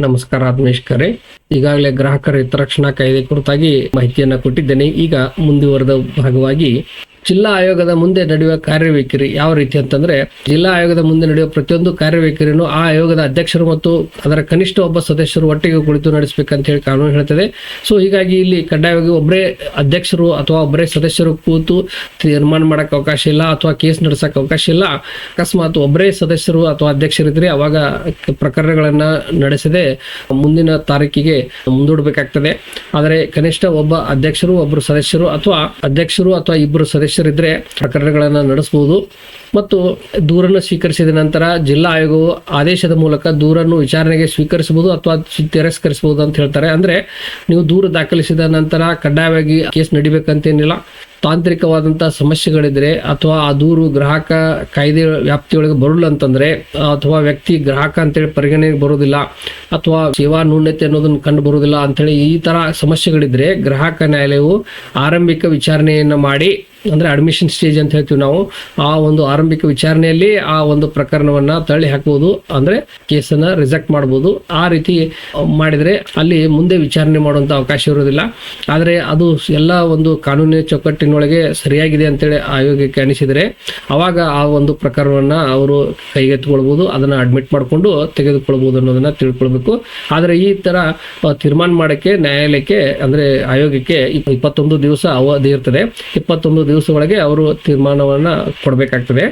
ನಮಸ್ಕಾರ ಆತ್ಮೇಶ್ ಖರೆ ಈಗಾಗಲೇ ಗ್ರಾಹಕರ ಹಿತರಕ್ಷಣಾ ಕಾಯ್ದೆ ಕುರಿತಾಗಿ ಮಾಹಿತಿಯನ್ನ ಕೊಟ್ಟಿದ್ದೇನೆ. ಈಗ ಮುಂದುವರೆದ ಭಾಗವಾಗಿ ಜಿಲ್ಲಾ ಆಯೋಗದ ಮುಂದೆ ನಡೆಯುವ ಕಾರ್ಯವೈಖರಿ ಯಾವ ರೀತಿ ಅಂತಂದ್ರೆ, ಜಿಲ್ಲಾ ಆಯೋಗದ ಮುಂದೆ ನಡೆಯುವ ಪ್ರತಿಯೊಂದು ಕಾರ್ಯವೈಖರಿಯನ್ನು ಆ ಆಯೋಗದ ಅಧ್ಯಕ್ಷರು ಮತ್ತು ಅದರ ಕನಿಷ್ಠ ಒಬ್ಬ ಸದಸ್ಯರು ಒಟ್ಟಿಗೆ ಕುಳಿತು ನಡೆಸಬೇಕಂತ ಹೇಳಿ ಕಾನೂನು ಹೇಳ್ತದೆ. ಸೊ ಹೀಗಾಗಿ ಇಲ್ಲಿ ಕಡ್ಡಾಯವಾಗಿ ಒಬ್ಬರೇ ಅಧ್ಯಕ್ಷರು ಅಥವಾ ಒಬ್ಬರೇ ಸದಸ್ಯರು ಕೂತು ತೀರ್ಮಾನ ಮಾಡಕ್ಕೆ ಅವಕಾಶ ಇಲ್ಲ ಅಥವಾ ಕೇಸ್ ನಡೆಸಕ್ಕೆ ಅವಕಾಶ ಇಲ್ಲ. ಅಕಸ್ಮಾತ್ ಒಬ್ಬರೇ ಸದಸ್ಯರು ಅಥವಾ ಅಧ್ಯಕ್ಷರಿದ್ರೆ ಅವಾಗ ಪ್ರಕರಣಗಳನ್ನ ನಡೆಸದೆ ಮುಂದಿನ ತಾರೀಕಿಗೆ ಮುಂದೂಡಬೇಕಾಗ್ತದೆ. ಆದರೆ ಕನಿಷ್ಠ ಒಬ್ಬ ಅಧ್ಯಕ್ಷರು ಒಬ್ಬರು ಸದಸ್ಯರು ಅಥವಾ ಅಧ್ಯಕ್ಷರು ಅಥವಾ ಇಬ್ಬರು ಸದಸ್ಯರಿದ್ರೆ ಪ್ರಕರಣಗಳನ್ನು ನಡೆಸಬಹುದು ಮತ್ತು ದೂರನ್ನು ಸ್ವೀಕರಿಸಿದ ನಂತರ ಜಿಲ್ಲಾ ಆಯೋಗವು ಆದೇಶದ ಮೂಲಕ ದೂರನ್ನು ವಿಚಾರಣೆಗೆ ಸ್ವೀಕರಿಸಬಹುದು ಅಥವಾ ತಿರಸ್ಕರಿಸಬಹುದು ಅಂತ ಹೇಳ್ತಾರೆ. ಅಂದ್ರೆ ನೀವು ದೂರು ದಾಖಲಿಸಿದ ನಂತರ ಕಡ್ಡಾಯವಾಗಿ ಕೇಸ್ ನಡಿಬೇಕಂತೇನಿಲ್ಲ. ತಾಂತ್ರಿಕವಾದಂಥ ಸಮಸ್ಯೆಗಳಿದ್ರೆ ಅಥವಾ ಆ ದೂರು ಗ್ರಾಹಕ ಕಾಯ್ದೆ ವ್ಯಾಪ್ತಿಯೊಳಗೆ ಬರಲ್ಲ ಅಂತಂದ್ರೆ, ಅಥವಾ ವ್ಯಕ್ತಿ ಗ್ರಾಹಕ ಅಂತೇಳಿ ಪರಿಗಣನೆಗೆ ಬರೋದಿಲ್ಲ, ಅಥವಾ ಸೇವಾ ನ್ಯೂನ್ಯತೆ ಅನ್ನೋದನ್ನು ಕಂಡು ಬರೋದಿಲ್ಲ ಅಂತೇಳಿ ಈ ತರ ಸಮಸ್ಯೆಗಳಿದ್ರೆ ಗ್ರಾಹಕ ನ್ಯಾಯಾಲಯವು ಆರಂಭಿಕ ವಿಚಾರಣೆಯನ್ನ ಮಾಡಿ, ಅಂದ್ರೆ ಅಡ್ಮಿಷನ್ ಸ್ಟೇಜ್ ಅಂತ ಹೇಳ್ತೀವಿ ನಾವು, ಆ ಒಂದು ಆರಂಭಿಕ ವಿಚಾರಣೆಯಲ್ಲಿ ಆ ಒಂದು ಪ್ರಕರಣವನ್ನ ತಳ್ಳಿ ಹಾಕ್ಬೋದು, ಅಂದ್ರೆ ಕೇಸನ್ನ ರಿಜೆಕ್ಟ್ ಮಾಡ್ಬೋದು. ಆ ರೀತಿ ಮಾಡಿದ್ರೆ ಅಲ್ಲಿ ಮುಂದೆ ವಿಚಾರಣೆ ಮಾಡುವಂತ ಅವಕಾಶ ಇರೋದಿಲ್ಲ. ಆದರೆ ಅದು ಎಲ್ಲ ಒಂದು ಕಾನೂನಿನ ಚೌಕಟ್ಟಿನೊಳಗೆ ಸರಿಯಾಗಿದೆ ಅಂತೇಳಿ ಆಯೋಗಕ್ಕೆ ಅನಿಸಿದರೆ ಆವಾಗ ಆ ಒಂದು ಪ್ರಕರಣವನ್ನ ಅವರು ಕೈಗೆತ್ತಿಕೊಳ್ಬೋದು ಅದನ್ನ ಅಡ್ಮಿಟ್ ಮಾಡಿಕೊಂಡು ತೆಗೆದುಕೊಳ್ಬೋದು ಅನ್ನೋದನ್ನ ತಿಳ್ಕೊಳ್ಬೇಕು. ಆದರೆ ಈ ಆ, ತೀರ್ಮಾನ ಮಾಡೋಕ್ಕೆ ನ್ಯಾಯಾಲಯಕ್ಕೆ ಅಂದ್ರೆ ಆಯೋಗಕ್ಕೆ ಇಪ್- ಇಪ್ಪತ್ತೊಂದು ದಿವಸ ಅವಧಿ ಇರ್ತದೆ. ಇಪ್ಪತ್ತೊಂದು ದಿವಸ ಒಳಗೆ ಅವರು ತೀರ್ಮಾನವನ್ನು ಕೊಡಬೇಕಾಗ್ತದೆ.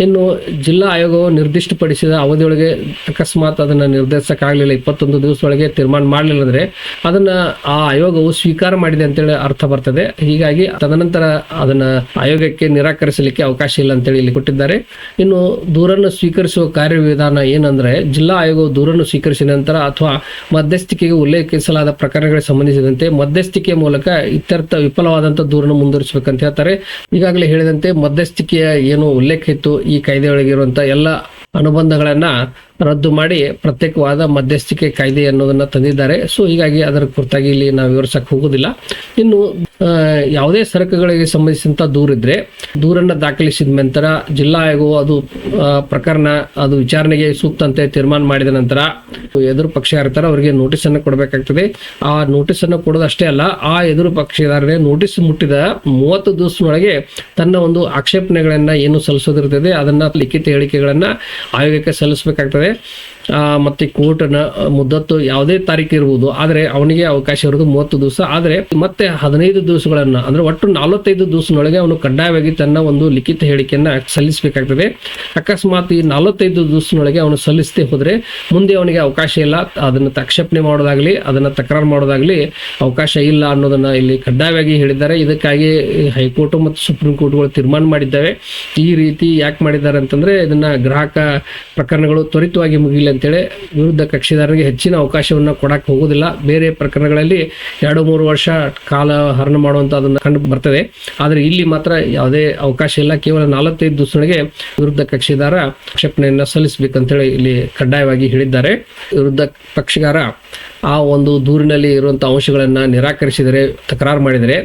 ಇನ್ನು ಜಿಲ್ಲಾ ಆಯೋಗವು ನಿರ್ದಿಷ್ಟಪಡಿಸಿದ ಅವಧಿಯೊಳಗೆ ಅಕಸ್ಮಾತ್ ಅದನ್ನ ನಿರ್ಧರಿಸೋಕ್ಕಾಗಲಿಲ್ಲ ಇಪ್ಪತ್ತೊಂದು ದಿವಸ ಒಳಗೆ ತೀರ್ಮಾನ ಮಾಡಲಿಲ್ಲ ಅಂದ್ರೆ ಅದನ್ನ ಆ ಆಯೋಗವು ಸ್ವೀಕಾರ ಮಾಡಿದೆ ಅಂತೇಳಿ ಅರ್ಥ ಬರ್ತದೆ. ಹೀಗಾಗಿ ತದನಂತರ ಅದನ್ನ ಆಯೋಗಕ್ಕೆ ನಿರಾಕರಿಸಲಿಕ್ಕೆ ಅವಕಾಶ ಇಲ್ಲ ಅಂತೇಳಿ ಇಲ್ಲಿ ಕೊಟ್ಟಿದ್ದಾರೆ. ಇನ್ನು ದೂರನ್ನು ಸ್ವೀಕರಿಸುವ ಕಾರ್ಯವಿಧಾನ ಏನಂದ್ರೆ, ಜಿಲ್ಲಾ ಆಯೋಗವು ದೂರನ್ನು ಸ್ವೀಕರಿಸಿದ ನಂತರ ಅಥವಾ ಮಧ್ಯಸ್ಥಿಕೆಗೆ ಉಲ್ಲೇಖಿಸಲಾದ ಪ್ರಕರಣಗಳಿಗೆ ಸಂಬಂಧಿಸಿದಂತೆ ಮಧ್ಯಸ್ಥಿಕೆ ಮೂಲಕ ಇತ್ಯರ್ಥ ವಿಫಲವಾದಂಥ ದೂರನ್ನು ಮುಂದುವರಿಸಬೇಕಂತ ಹೇಳ್ತಾರೆ. ಈಗಾಗಲೇ ಹೇಳಿದಂತೆ ಮಧ್ಯಸ್ಥಿಕೆಯ ಏನು ಉಲ್ಲೇಖ ಇತ್ತು, ಈ ಕಾಯ್ದೆಯೊಳಗೆ ಇರುವಂತ ಎಲ್ಲ ಅನುಬಂಧಗಳನ್ನ ರದ್ದು ಮಾಡಿ ಪ್ರತ್ಯೇಕವಾದ ಮಧ್ಯಸ್ಥಿಕೆ ಕಾಯ್ದೆ ಅನ್ನೋದನ್ನು ತಂದಿದ್ದಾರೆ. ಸೊ ಹೀಗಾಗಿ ಅದರ ಕುರಿತಾಗಿ ಇಲ್ಲಿ ನಾವು ವಿವರಿಸಕ್ಕೆ ಹೋಗೋದಿಲ್ಲ ಇನ್ನು ಯಾವುದೇ ಸರಕುಗಳಿಗೆ ಸಂಬಂಧಿಸಿದಂಥ ದೂರಿದ್ರೆ ದೂರನ್ನು ದಾಖಲಿಸಿದ ನಂತರ ಜಿಲ್ಲಾ ಆಯೋಗವು ಅದು ಪ್ರಕರಣ ಅದು ವಿಚಾರಣೆಗೆ ಸೂಕ್ತ ಅಂತ ತೀರ್ಮಾನ ಮಾಡಿದ ನಂತರ ಎದುರು ಪಕ್ಷ ಇರ್ತಾರೆ ಅವರಿಗೆ ನೋಟಿಸನ್ನು ಕೊಡಬೇಕಾಗ್ತದೆ. ಆ ನೋಟಿಸನ್ನು ಕೊಡೋದಷ್ಟೇ ಅಲ್ಲ, ಆ ಎದುರು ಪಕ್ಷದಾರರಿಗೆ ನೋಟಿಸ್ ಮುಟ್ಟಿದ ಮೂವತ್ತು ದಿವಸದೊಳಗೆ ತನ್ನ ಒಂದು ಆಕ್ಷೇಪಣೆಗಳನ್ನ ಏನು ಸಲ್ಲಿಸೋದಿರ್ತದೆ, ಅದನ್ನು ಲಿಖಿತ ಹೇಳಿಕೆಗಳನ್ನು ಆಯೋಗಕ್ಕೆ ಸಲ್ಲಿಸಬೇಕಾಗ್ತದೆ. ಮತ್ತೆ ಕೋರ್ಟ್ನ ಮುದ್ದತ್ತು ಯಾವುದೇ ತಾರೀಕು ಇರ್ಬೋದು, ಆದರೆ ಅವನಿಗೆ ಅವಕಾಶ ಇರೋದು ಮೂವತ್ತು ದಿವಸ. ಆದರೆ ಮತ್ತೆ ಹದಿನೈದು ದಿವಸಗಳನ್ನು, ಅಂದ್ರೆ ಒಟ್ಟು ನಲವತ್ತೈದು ದಿವಸದೊಳಗೆ ಅವನು ಕಡ್ಡಾಯವಾಗಿ ತನ್ನ ಒಂದು ಲಿಖಿತ ಹೇಳಿಕೆಯನ್ನ ಸಲ್ಲಿಸಬೇಕಾಗ್ತದೆ. ಅಕಸ್ಮಾತ್ ಈ ನಲವತ್ತೈದು ದಿವಸದೊಳಗೆ ಅವನು ಸಲ್ಲಿಸದೆ ಹೋದರೆ ಮುಂದೆ ಅವನಿಗೆ ಅವಕಾಶ ಇಲ್ಲ. ಅದನ್ನ ತಕ್ಷೇಪಣೆ ಮಾಡೋದಾಗ್ಲಿ, ಅದನ್ನ ತಕರಾರು ಮಾಡೋದಾಗ್ಲಿ ಅವಕಾಶ ಇಲ್ಲ ಅನ್ನೋದನ್ನ ಇಲ್ಲಿ ಕಡ್ಡಾಯವಾಗಿ ಹೇಳಿದ್ದಾರೆ. ಇದಕ್ಕಾಗಿ ಹೈಕೋರ್ಟ್ ಮತ್ತು ಸುಪ್ರೀಂ ಕೋರ್ಟ್ಗಳು ತೀರ್ಮಾನ ಮಾಡಿದ್ದಾವೆ. ಈ ರೀತಿ ಯಾಕೆ ಮಾಡಿದ್ದಾರೆ ಅಂತಂದ್ರೆ ಇದನ್ನ ಗ್ರಾಹಕ ಪ್ರಕರಣಗಳು ತ್ವರಿತವಾಗಿ ಮುಗಿಲಿ ಅಂತೇಳಿ ವಿರುದ್ಧ ಕಕ್ಷಿದಾರರಿಗೆ ಹೆಚ್ಚಿನ ಅವಕಾಶವನ್ನು ಕೊಡಕ್ಕೆ ಹೋಗೋದಿಲ್ಲ. ಬೇರೆ ಪ್ರಕರಣಗಳಲ್ಲಿ ಎರಡು ಮೂರು ವರ್ಷ ಕಾಲ ಹರಣ ಮಾಡುವಂತ ಅದನ್ನು ಕಂಡು ಬರ್ತದೆ. ಆದರೆ ಇಲ್ಲಿ ಮಾತ್ರ ಯಾವುದೇ ಅವಕಾಶ ಇಲ್ಲ. ಕೇವಲ ನಲವತ್ತೈದು ದಿವಸಗಳಿಗೆ ವಿರುದ್ಧ ಕಕ್ಷಿದಾರ ಕ್ಷೇಪಣೆಯನ್ನು ಸಲ್ಲಿಸಬೇಕಂತೇಳಿ ಇಲ್ಲಿ ಕಡ್ಡಾಯವಾಗಿ ಹೇಳಿದ್ದಾರೆ. ವಿರುದ್ಧ ಪಕ್ಷಗಾರ ಆ ಒಂದು ದೂರಿನಲ್ಲಿ ಇರುವಂಥ ಅಂಶಗಳನ್ನು ನಿರಾಕರಿಸಿದರೆ, ತಕರಾರು ಮಾಡಿದರೆ,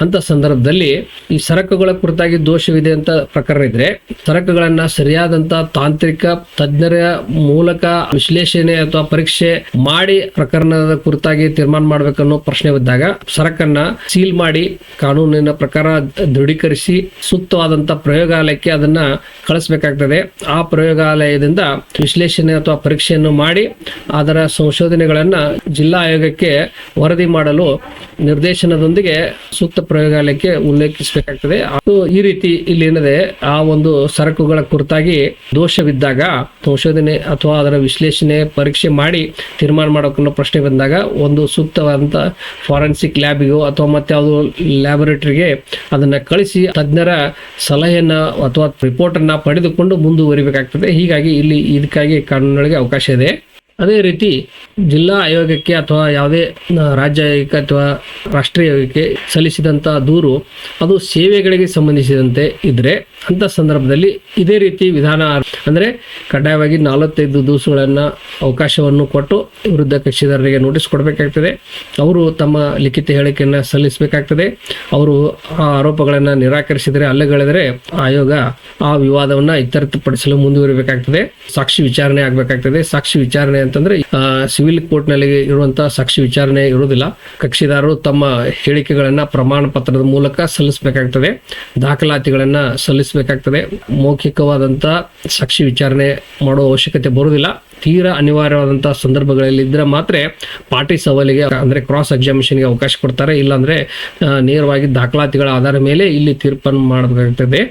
ಅಂತ ಸಂದರ್ಭದಲ್ಲಿ ಈ ಸರಕುಗಳ ಕುರಿತಾಗಿ ದೋಷವಿದೆ ಅಂತ ಪ್ರಕರಣ ಇದ್ರೆ, ಸರಕುಗಳನ್ನು ಸರಿಯಾದಂಥ ತಾಂತ್ರಿಕ ತಜ್ಞರ ಮೂಲಕ ವಿಶ್ಲೇಷಣೆ ಅಥವಾ ಪರೀಕ್ಷೆ ಮಾಡಿ ಪ್ರಕರಣದ ಕುರಿತಾಗಿ ತೀರ್ಮಾನ ಮಾಡಬೇಕನ್ನೋ ಪ್ರಶ್ನೆ ಬಿದ್ದಾಗ ಸರಕನ್ನ ಸೀಲ್ ಮಾಡಿ ಕಾನೂನಿನ ಪ್ರಕಾರ ದೃಢೀಕರಿಸಿ ಸೂಕ್ತವಾದಂಥ ಪ್ರಯೋಗಾಲಯಕ್ಕೆ ಅದನ್ನ ಕಳಿಸಬೇಕಾಗ್ತದೆ. ಆ ಪ್ರಯೋಗಾಲಯದಿಂದ ವಿಶ್ಲೇಷಣೆ ಅಥವಾ ಪರೀಕ್ಷೆಯನ್ನು ಮಾಡಿ ಅದರ ಸಂಶೋಧನೆಗಳನ್ನ ಜಿಲ್ಲಾ ಆಯೋಗಕ್ಕೆ ವರದಿ ಮಾಡಲು ನಿರ್ದೇಶನದೊಂದಿಗೆ ಸೂಕ್ತ ಪ್ರಯೋಗಾಲಯಕ್ಕೆ ಉಲ್ಲೇಖಿಸಬೇಕಾಗ್ತದೆ. ಅದು ಈ ರೀತಿ ಇಲ್ಲಿ ಏನಿದೆ, ಆ ಒಂದು ಸರಕುಗಳ ಕುರಿತಾಗಿ ದೋಷವಿದ್ದಾಗ, ಸಂಶೋಧನೆ ಅಥವಾ ಅದರ ವಿಶ್ಲೇಷಣೆ, ಪರೀಕ್ಷೆ ಮಾಡಿ ತೀರ್ಮಾನ ಮಾಡೋಕನ್ನೋ ಪ್ರಶ್ನೆ ಬಂದಾಗ ಒಂದು ಸೂಕ್ತವಾದಂಥ ಫಾರೆನ್ಸಿಕ್ ಲ್ಯಾಬಿಗೋ ಅಥವಾ ಮತ್ತೆ ಯಾವುದು ಲ್ಯಾಬೊರೇಟರಿಗೆ ಅದನ್ನ ಕಳಿಸಿ ತಜ್ಞರ ಸಲಹೆಯನ್ನ ಅಥವಾ ರಿಪೋರ್ಟನ್ನು ಪಡೆದುಕೊಂಡು ಮುಂದುವರಿಬೇಕಾಗ್ತದೆ. ಹೀಗಾಗಿ ಇಲ್ಲಿ ಇದಕ್ಕಾಗಿ ಕಾನೂನಿನೊಳಗೆ ಅವಕಾಶ ಇದೆ. ಅದೇ ರೀತಿ ಜಿಲ್ಲಾ ಆಯೋಗಕ್ಕೆ ಅಥವಾ ಯಾವುದೇ ರಾಜ್ಯ ಆಯೋಗಕ್ಕೆ ಅಥವಾ ರಾಷ್ಟ್ರೀಯ ಆಯೋಗಕ್ಕೆ ಸಲ್ಲಿಸಿದಂಥ ದೂರು ಅದು ಸೇವೆಗಳಿಗೆ ಸಂಬಂಧಿಸಿದಂತೆ ಇದ್ದರೆ ಅಂಥ ಸಂದರ್ಭದಲ್ಲಿ ಇದೇ ರೀತಿ ವಿಧಾನ ಅಂದರೆ ಕಡ್ಡಾಯವಾಗಿ ನಲವತ್ತೈದು ದಿವಸಗಳನ್ನು ಅವಕಾಶವನ್ನು ಕೊಟ್ಟು ವಿರುದ್ಧ ಕಕ್ಷಿದಾರರಿಗೆ ನೋಟಿಸ್ ಕೊಡಬೇಕಾಗ್ತದೆ. ಅವರು ತಮ್ಮ ಲಿಖಿತ ಹೇಳಿಕೆಯನ್ನು ಸಲ್ಲಿಸಬೇಕಾಗ್ತದೆ. ಅವರು ಆ ಆರೋಪಗಳನ್ನು ನಿರಾಕರಿಸಿದರೆ ಅಲ್ಲಗಳೆದರೆ ಆಯೋಗ ಆ ವಿವಾದವನ್ನು ಇತ್ಯರ್ಥಪಡಿಸಲು ಮುಂದುವರಿಬೇಕಾಗ್ತದೆ. ಸಾಕ್ಷಿ ವಿಚಾರಣೆ ಆಗಬೇಕಾಗ್ತದೆ. ಸಾಕ್ಷಿ ವಿಚಾರಣೆ ಅಂತಂದ್ರೆ ಸಿವಿಲ್ ಕೋರ್ಟ್ನಲ್ಲಿ ಇರುವಂತಹ ಸಾಕ್ಷಿ ವಿಚಾರಣೆ ಇರುವುದಿಲ್ಲ. ಕಕ್ಷಿದಾರರು ತಮ್ಮ ಹೇಳಿಕೆಗಳನ್ನ ಪ್ರಮಾಣ ಪತ್ರದ ಮೂಲಕ ಸಲ್ಲಿಸಬೇಕಾಗ್ತದೆ. ದಾಖಲಾತಿಗಳನ್ನ ಸಲ್ಲಿಸಬೇಕಾಗ್ತದೆ. ಮೌಖಿಕವಾದಂತಹ ಸಾಕ್ಷಿ ವಿಚಾರಣೆ ಮಾಡುವ ಅವಶ್ಯಕತೆ ಬರುವುದಿಲ್ಲ. ತೀರಾ ಅನಿವಾರ್ಯವಾದಂತಹ ಸಂದರ್ಭಗಳಲ್ಲಿ ಇದ್ರೆ ಮಾತ್ರ ಪಾರ್ಟಿ ಸವಾಲಿಗೆ, ಅಂದ್ರೆ ಕ್ರಾಸ್ ಎಕ್ಸಾಮಿಷನ್ಗೆ ಅವಕಾಶ ಕೊಡ್ತಾರೆ. ಇಲ್ಲಾಂದ್ರೆ ನೇರವಾಗಿ ದಾಖಲಾತಿಗಳ ಆಧಾರದ ಮೇಲೆ ಇಲ್ಲಿ ತೀರ್ಪನ್ನು ಮಾಡಬೇಕಾಗ್ತದೆ.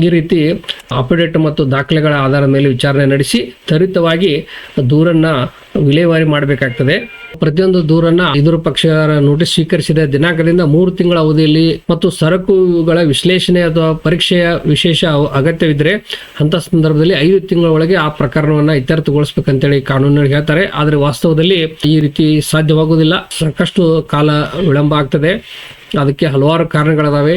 ಈ ರೀತಿ ಅಪಿಡೇಟ್ ಮತ್ತು ದಾಖಲೆಗಳ ಆಧಾರದ ಮೇಲೆ ವಿಚಾರಣೆ ನಡೆಸಿ ತ್ವರಿತವಾಗಿ ದೂರನ್ನು ವಿಲೇವಾರಿ ಮಾಡಬೇಕಾಗ್ತದೆ. ಪ್ರತಿಯೊಂದು ದೂರನ್ನ ಎದುರು ಪಕ್ಷಗಳ ನೋಟಿಸ್ ಸ್ವೀಕರಿಸಿದ ದಿನಾಂಕದಿಂದ ಮೂರು ತಿಂಗಳ ಅವಧಿಯಲ್ಲಿ ಮತ್ತು ಸರಕುಗಳ ವಿಶ್ಲೇಷಣೆ ಅಥವಾ ಪರೀಕ್ಷೆಯ ವಿಶೇಷ ಅಗತ್ಯವಿದ್ದರೆ ಅಂತ ಸಂದರ್ಭದಲ್ಲಿ ಐದು ತಿಂಗಳ ಒಳಗೆ ಆ ಪ್ರಕರಣವನ್ನ ಇತ್ಯರ್ಥಗೊಳಿಸಬೇಕಂತೇಳಿ ಕಾನೂನಿನಲ್ಲಿ ಹೇಳ್ತಾರೆ. ಆದರೆ ವಾಸ್ತವದಲ್ಲಿ ಈ ರೀತಿ ಸಾಧ್ಯವಾಗುವುದಿಲ್ಲ. ಸಾಕಷ್ಟು ಕಾಲ ವಿಳಂಬ ಆಗ್ತದೆ. ಅದಕ್ಕೆ ಹಲವಾರು ಕಾರಣಗಳಿದಾವೆ.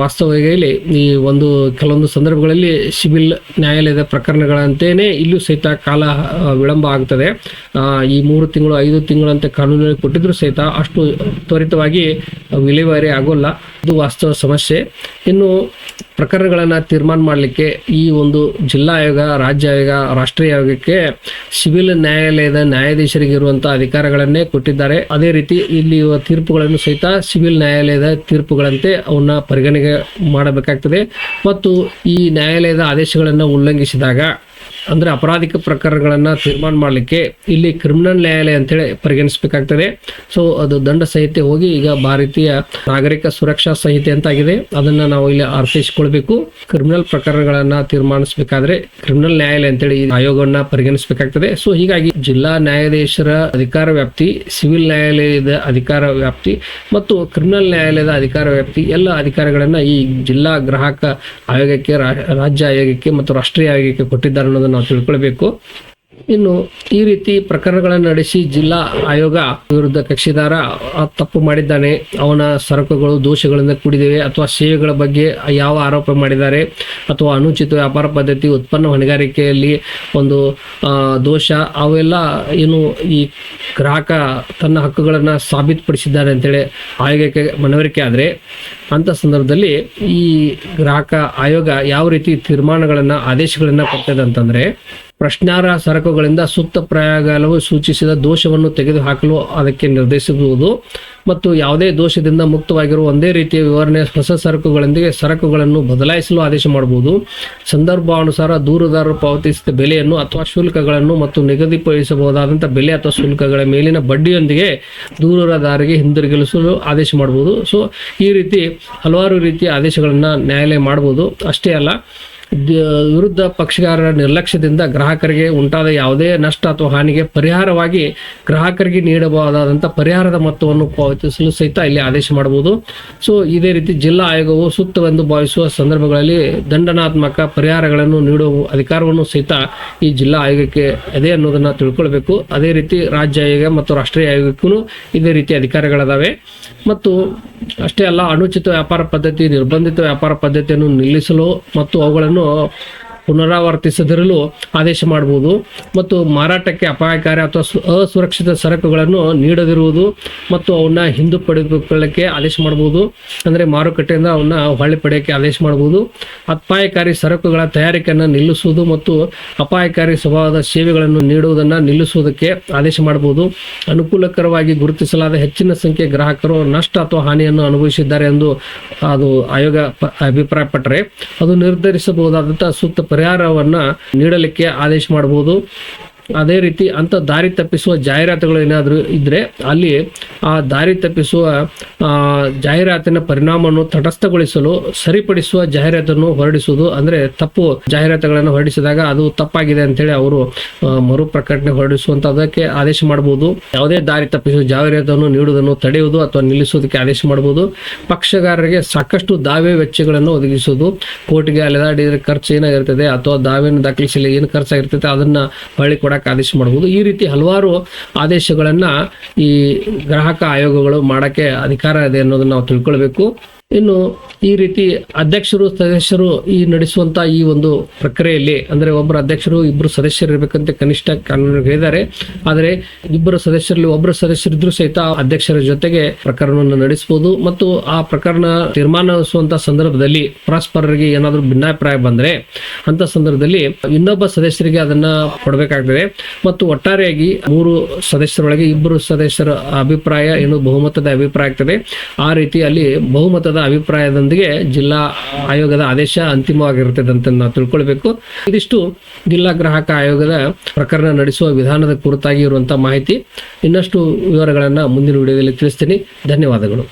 ವಾಸ್ತವದಲ್ಲಿ ಈ ಒಂದು ಕೆಲವೊಂದು ಸಂದರ್ಭಗಳಲ್ಲಿ ಸಿವಿಲ್ ನ್ಯಾಯಾಲಯದ ಪ್ರಕರಣಗಳಂತೆಯೇ ಇಲ್ಲೂ ಸಹಿತ ಕಾಲ ವಿಳಂಬ ಆಗ್ತದೆ. ಈ ಮೂರು ತಿಂಗಳು, ಐದು ತಿಂಗಳಂತೆ ಕಾನೂನಿನಲ್ಲಿ ಕೊಟ್ಟಿದ್ರು ಸಹಿತ ಅಷ್ಟು ತ್ವರಿತವಾಗಿ ವಿಲೇವಾರಿ ಆಗೋಲ್ಲ. ಇದು ವಾಸ್ತವ ಸಮಸ್ಯೆ. ಇನ್ನು ಪ್ರಕರಣಗಳನ್ನು ತೀರ್ಮಾನ ಮಾಡಲಿಕ್ಕೆ ಈ ಒಂದು ಜಿಲ್ಲಾ ಆಯೋಗ, ರಾಜ್ಯ ಆಯೋಗ, ರಾಷ್ಟ್ರೀಯ ಆಯೋಗಕ್ಕೆ ಸಿವಿಲ್ ನ್ಯಾಯಾಲಯದ ನ್ಯಾಯಾಧೀಶರಿಗೆ ಇರುವಂತಹ ಅಧಿಕಾರಗಳನ್ನೇ ಕೊಟ್ಟಿದ್ದಾರೆ. ಅದೇ ರೀತಿ ಇಲ್ಲಿ ತೀರ್ಪುಗಳನ್ನು ಸಹಿತ ಸಿವಿಲ್ ನ್ಯಾಯಾಲಯದ ತೀರ್ಪುಗಳಂತೆ ಅವನ್ನ ಪರಿಗಣನೆ ಮಾಡಬೇಕಾಗ್ತದೆ. ಮತ್ತು ಈ ನ್ಯಾಯಾಲಯದ ಆದೇಶಗಳನ್ನು ಉಲ್ಲಂಘಿಸಿದಾಗ ಅಂದ್ರೆ ಅಪರಾಧಿಕ ಪ್ರಕರಣಗಳನ್ನ ತೀರ್ಮಾನ ಮಾಡಲಿಕ್ಕೆ ಇಲ್ಲಿ ಕ್ರಿಮಿನಲ್ ನ್ಯಾಯಾಲಯ ಅಂತೇಳಿ ಪರಿಗಣಿಸಬೇಕಾಗ್ತದೆ. ಸೊ ಅದು ದಂಡ ಸಂಹಿತೆ ಹೋಗಿ ಈಗ ಭಾರತೀಯ ನಾಗರಿಕ ಸುರಕ್ಷಾ ಸಂಹಿತೆ ಅಂತ ಆಗಿದೆ ಅದನ್ನ ನಾವು ಇಲ್ಲಿ ಅರ್ಥೈಸಿಕೊಳ್ಬೇಕು. ಕ್ರಿಮಿನಲ್ ಪ್ರಕರಣಗಳನ್ನ ತೀರ್ಮಾನಿಸಬೇಕಾದ್ರೆ ಕ್ರಿಮಿನಲ್ ನ್ಯಾಯಾಲಯ ಅಂತೇಳಿ ಆಯೋಗವನ್ನ ಪರಿಗಣಿಸಬೇಕಾಗ್ತದೆ. ಸೊ ಹೀಗಾಗಿ ಜಿಲ್ಲಾ ನ್ಯಾಯಾಧೀಶರ ಅಧಿಕಾರ ವ್ಯಾಪ್ತಿ ಸಿವಿಲ್ ನ್ಯಾಯಾಲಯದ ಅಧಿಕಾರ ವ್ಯಾಪ್ತಿ ಮತ್ತು ಕ್ರಿಮಿನಲ್ ನ್ಯಾಯಾಲಯದ ಅಧಿಕಾರ ವ್ಯಾಪ್ತಿ ಎಲ್ಲ ಅಧಿಕಾರಗಳನ್ನ ಈ ಜಿಲ್ಲಾ ಗ್ರಾಹಕ ಆಯೋಗಕ್ಕೆ ರಾಜ್ಯ ಆಯೋಗಕ್ಕೆ ಮತ್ತು ರಾಷ್ಟ್ರೀಯ ಆಯೋಗಕ್ಕೆ ಕೊಟ್ಟಿದ್ದಾರೆ ಅನ್ನೋದನ್ನ ನಾವು ತಿಳ್ಕೊಳ್ಬೇಕು. ಇನ್ನು ಈ ರೀತಿ ಪ್ರಕರಣಗಳನ್ನು ನಡೆಸಿ ಜಿಲ್ಲಾ ಆಯೋಗ ವಿರುದ್ಧ ಕಕ್ಷಿದಾರ ತಪ್ಪು ಮಾಡಿದ್ದಾನೆ. ಅವನ ಸರಕುಗಳು ದೋಷಗಳಿಂದ ಕೂಡಿದೆ ಅಥವಾ ಸೇವೆಗಳ ಬಗ್ಗೆ ಯಾವ ಆರೋಪ ಮಾಡಿದ್ದಾರೆ. ಅಥವಾ ಅನುಚಿತ ವ್ಯಾಪಾರ ಪದ್ಧತಿ, ಉತ್ಪನ್ನ ಹೊಣೆಗಾರಿಕೆಯಲ್ಲಿ ಒಂದು ದೋಷ, ಅವೆಲ್ಲ ಏನು ಈ ಗ್ರಾಹಕ ತನ್ನ ಹಕ್ಕುಗಳನ್ನು ಸಾಬೀತುಪಡಿಸಿದ್ದಾನೆ ಅಂತೇಳಿ ಆಯೋಗಕ್ಕೆ ಮನವರಿಕೆ ಆದರೆ ಅಂತ ಸಂದರ್ಭದಲ್ಲಿ ಈ ಗ್ರಾಹಕ ಆಯೋಗ ಯಾವ ರೀತಿ ತೀರ್ಮಾನಗಳನ್ನ, ಆದೇಶಗಳನ್ನ ಕೊಡ್ತದೆ ಅಂತಂದ್ರೆ, ಪ್ರಶ್ನಾರ್ಹ ಸರಕುಗಳಿಂದ ಸೂಕ್ತ ಪ್ರಯೋಗಾಲವು ಸೂಚಿಸಿದ ದೋಷವನ್ನು ತೆಗೆದುಹಾಕಲು ಅದಕ್ಕೆ ನಿರ್ದೇಶಿಸುವುದು ಮತ್ತು ಯಾವುದೇ ದೋಷದಿಂದ ಮುಕ್ತವಾಗಿರುವ ಒಂದೇ ರೀತಿಯ ವಿವರಣೆ ಹೊಸ ಸರಕುಗಳೊಂದಿಗೆ ಸರಕುಗಳನ್ನು ಬದಲಾಯಿಸಲು ಆದೇಶ ಮಾಡಬಹುದು. ಸಂದರ್ಭಾನುಸಾರ ದೂರುದಾರರು ಪಾವತಿಸಿದ ಬೆಲೆಯನ್ನು ಅಥವಾ ಶುಲ್ಕಗಳನ್ನು ಮತ್ತು ನಿಗದಿಪಡಿಸಬಹುದಾದಂಥ ಬೆಲೆ ಅಥವಾ ಶುಲ್ಕಗಳ ಮೇಲಿನ ಬಡ್ಡಿಯೊಂದಿಗೆ ದೂರುದಾರರಿಗೆ ಹಿಂದಿರುಗಿಸಲು ಆದೇಶ ಮಾಡಬಹುದು. ಸೊ ಈ ರೀತಿ ಹಲವಾರು ರೀತಿಯ ಆದೇಶಗಳನ್ನು ನ್ಯಾಯಾಲಯ ಮಾಡಬಹುದು. ಅಷ್ಟೇ ಅಲ್ಲ ವಿರುದ್ಧ ಪಕ್ಷಗಾರರ ನಿರ್ಲಕ್ಷ್ಯದಿಂದ ಗ್ರಾಹಕರಿಗೆ ಉಂಟಾದ ಯಾವುದೇ ನಷ್ಟ ಅಥವಾ ಹಾನಿಗೆ ಪರಿಹಾರವಾಗಿ ಗ್ರಾಹಕರಿಗೆ ನೀಡಬಹುದಾದಂಥ ಪರಿಹಾರದ ಮೊತ್ತವನ್ನು ಪಾವತಿಸಲು ಸಹಿತ ಇಲ್ಲಿ ಆದೇಶ ಮಾಡಬಹುದು. ಸೊ ಇದೇ ರೀತಿ ಜಿಲ್ಲಾ ಆಯೋಗವು ಸೂಕ್ತವೆಂದು ಭಾವಿಸುವ ಸಂದರ್ಭಗಳಲ್ಲಿ ದಂಡನಾತ್ಮಕ ಪರಿಹಾರಗಳನ್ನು ನೀಡುವ ಅಧಿಕಾರವನ್ನು ಸಹಿತ ಈ ಜಿಲ್ಲಾ ಆಯೋಗಕ್ಕೆ ಇದೆ ಅನ್ನೋದನ್ನ ತಿಳ್ಕೊಳ್ಬೇಕು. ಅದೇ ರೀತಿ ರಾಜ್ಯ ಆಯೋಗ ಮತ್ತು ರಾಷ್ಟ್ರೀಯ ಆಯೋಗಕ್ಕೂ ಇದೇ ರೀತಿ ಅಧಿಕಾರಗಳಿದಾವೆ. ಮತ್ತು ಅಷ್ಟೇ ಅಲ್ಲ ಅನುಚಿತ ವ್ಯಾಪಾರ ಪದ್ಧತಿ ನಿರ್ಬಂಧಿತ ವ್ಯಾಪಾರ ಪದ್ಧತಿಯನ್ನು ನಿಲ್ಲಿಸಲು ಮತ್ತು ಅವುಗಳನ್ನು ಪುನರಾವರ್ತಿಸದಿರಲು ಆದೇಶ ಮಾಡಬಹುದು ಮತ್ತು ಮಾರಾಟಕ್ಕೆ ಅಪಾಯಕಾರಿ ಅಥವಾ ಅಸುರಕ್ಷಿತ ಸರಕುಗಳನ್ನು ನೀಡದಿರುವುದು ಮತ್ತು ಅವನ್ನ ಹಿಂದು ಪಡೆದುಕೊಳ್ಳಕ್ಕೆ ಆದೇಶ ಮಾಡಬಹುದು. ಅಂದರೆ ಮಾರುಕಟ್ಟೆಯಿಂದ ಅವನ್ನ ಹೊಳ್ಳಿ ಪಡೆಯಕ್ಕೆ ಆದೇಶ ಮಾಡಬಹುದು. ಅಪಾಯಕಾರಿ ಸರಕುಗಳ ತಯಾರಿಕೆಯನ್ನು ನಿಲ್ಲಿಸುವುದು ಮತ್ತು ಅಪಾಯಕಾರಿ ಸ್ವಭಾವದ ಸೇವೆಗಳನ್ನು ನೀಡುವುದನ್ನು ನಿಲ್ಲಿಸುವುದಕ್ಕೆ ಆದೇಶ ಮಾಡಬಹುದು. ಅನುಕೂಲಕರವಾಗಿ ಗುರುತಿಸಲಾದ ಹೆಚ್ಚಿನ ಸಂಖ್ಯೆ ಗ್ರಾಹಕರು ನಷ್ಟ ಅಥವಾ ಹಾನಿಯನ್ನು ಅನುಭವಿಸಿದ್ದಾರೆ ಎಂದು ಅದು ಆಯೋಗ ಅಭಿಪ್ರಾಯಪಟ್ಟರೆ ಅದು ನಿರ್ಧರಿಸಬಹುದಾದಂತಹ ಸೂಕ್ತ ಪರಿಹಾರವನ್ನ ನೀಡಲಿಕ್ಕೆ ಆದೇಶ ಮಾಡಬಹುದು. ಅದೇ ರೀತಿ ಅಂತ ದಾರಿ ತಪ್ಪಿಸುವ ಜಾಹೀರಾತುಗಳು ಏನಾದರೂ ಇದ್ದರೆ ಅಲ್ಲಿ ಆ ದಾರಿ ತಪ್ಪಿಸುವ ಜಾಹೀರಾತಿನ ಪರಿಣಾಮವನ್ನು ತಟಸ್ಥಗೊಳಿಸಲು, ಸರಿಪಡಿಸುವ ಜಾಹೀರಾತನ್ನು ಹೊರಡಿಸುವುದು, ಅಂದ್ರೆ ತಪ್ಪು ಜಾಹೀರಾತುಗಳನ್ನು ಹೊರಡಿಸಿದಾಗ ಅದು ತಪ್ಪಾಗಿದೆ ಅಂತೇಳಿ ಅವರು ಮರು ಪ್ರಕಟಣೆ ಹೊರಡಿಸುವಂತದಕ್ಕೆ ಆದೇಶ ಮಾಡಬಹುದು. ಯಾವುದೇ ದಾರಿ ತಪ್ಪಿಸುವ ಜಾಹೀರಾತನ್ನು ನೀಡುವುದನ್ನು ತಡೆಯುವುದು ಅಥವಾ ನಿಲ್ಲಿಸುವುದಕ್ಕೆ ಆದೇಶ ಮಾಡಬಹುದು. ಪಕ್ಷಗಾರರಿಗೆ ಸಾಕಷ್ಟು ದಾವೆ ವೆಚ್ಚಗಳನ್ನು ಒದಗಿಸುವುದು, ಕೋರ್ಟ್ಗೆ ಅಲೆದಾಡಿದ್ರೆ ಖರ್ಚು ಏನಾಗಿರ್ತದೆ ಅಥವಾ ದಾವೆಯನ್ನು ದಾಖಲಿಸಲಿ ಏನು ಖರ್ಚಾಗಿರ್ತದೆ ಅದನ್ನ ಹೊಳ್ಳಿ ಕೊಡಕ್ಕೆ ಆದೇಶ ಮಾಡಬಹುದು. ಈ ರೀತಿ ಹಲವಾರು ಆದೇಶಗಳನ್ನ ಈ ಗ್ರಾಹಕ ಆಯೋಗಗಳು ಮಾಡಕ್ಕೆ ಅಧಿಕಾರ ಇದೆ ಅನ್ನೋದನ್ನ ನಾವು ತಿಳ್ಕೊಳ್ಬೇಕು. ಇನ್ನು ಈ ರೀತಿ ಅಧ್ಯಕ್ಷರು, ಸದಸ್ಯರು ಈ ನಡೆಸುವಂತ ಈ ಒಂದು ಪ್ರಕ್ರಿಯೆಯಲ್ಲಿ, ಅಂದ್ರೆ ಒಬ್ಬರು ಅಧ್ಯಕ್ಷರು ಇಬ್ಬರು ಸದಸ್ಯರು ಇರಬೇಕಂತ ಕನಿಷ್ಠ ಕಾನೂನು ಹೇಳಿದ್ದಾರೆ. ಆದರೆ ಇಬ್ಬರು ಸದಸ್ಯರಲ್ಲಿ ಒಬ್ಬರು ಸದಸ್ಯರಿದ್ರು ಸಹಿತ ಅಧ್ಯಕ್ಷರ ಜೊತೆಗೆ ಪ್ರಕರಣವನ್ನು ನಡೆಸಬಹುದು. ಮತ್ತು ಆ ಪ್ರಕರಣ ತೀರ್ಮಾನಿಸುವಂತ ಸಂದರ್ಭದಲ್ಲಿ ಪರಸ್ಪರರಿಗೆ ಏನಾದರೂ ಭಿನ್ನಾಭಿಪ್ರಾಯ ಬಂದ್ರೆ, ಅಂತ ಸಂದರ್ಭದಲ್ಲಿ ಇನ್ನೊಬ್ಬ ಸದಸ್ಯರಿಗೆ ಅದನ್ನ ಕೊಡಬೇಕಾಗ್ತದೆ. ಮತ್ತು ಒಟ್ಟಾರೆಯಾಗಿ ಮೂರು ಸದಸ್ಯರೊಳಗೆ ಇಬ್ಬರು ಸದಸ್ಯರ ಅಭಿಪ್ರಾಯ, ಏನು ಬಹುಮತದ ಅಭಿಪ್ರಾಯ ಆಗ್ತದೆ. ಆ ರೀತಿ ಅಲ್ಲಿ ಬಹುಮತದ ಅಭಿಪ್ರಾಯದೊಂದಿಗೆ ಜಿಲ್ಲಾ ಆಯೋಗದ ಆದೇಶ ಅಂತಿಮವಾಗಿರುತ್ತದೆ ಅಂತ ನಾವು ತಿಳ್ಕೊಳ್ಬೇಕು. ಇದಿಷ್ಟು ಜಿಲ್ಲಾ ಗ್ರಾಹಕ ಆಯೋಗದ ಪ್ರಕರಣ ನಡೆಸುವ ವಿಧಾನದ ಕುರಿತಾಗಿ ಇರುವಂತಹ ಮಾಹಿತಿ. ಇನ್ನಷ್ಟು ವಿವರಗಳನ್ನ ಮುಂದಿನ ವಿಡಿಯೋದಲ್ಲಿ ತಿಳಿಸ್ತೀನಿ. ಧನ್ಯವಾದಗಳು.